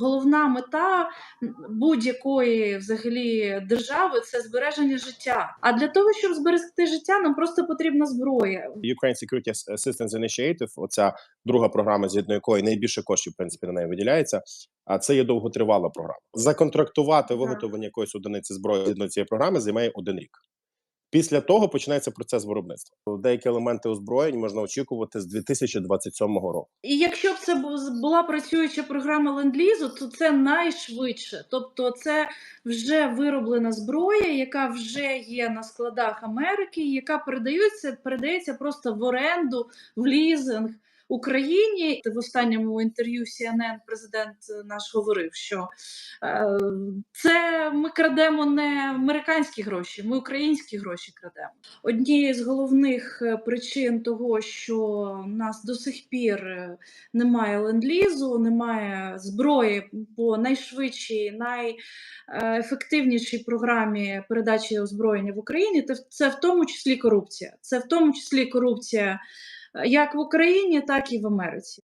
головна мета будь-якої взагалі держави це збереження життя. А для того, щоб зберегти життя, нам просто потрібна зброя. Ukraine Security Assistance Initiative, оця друга програма, згідно якої найбільше коштів в принципі на неї виділяється. А це є довготривала програма. Законтрактувати виготовлення якоїсь одиниці зброї згідно цієї програми займає один рік. Після того починається процес виробництва. Деякі елементи озброєнь можна очікувати з 2027 року. І якщо б це бу- була працююча програма ленд-лізу, то це найшвидше. Тобто, це вже вироблена зброя, яка вже є на складах Америки, яка передається, передається просто в оренду, в лізинг Україні. В останньому інтерв'ю CNN президент наш говорив, що е, це ми крадемо не американські гроші, ми українські гроші крадемо. Однією з головних е, причин того, що в нас до сих пір е, немає ленд-лізу, немає зброї по найшвидшій, найефективнішій програмі передачі озброєння в Україні, це в тому числі корупція. Це в тому числі корупція е, як в Україні, так і в Америці.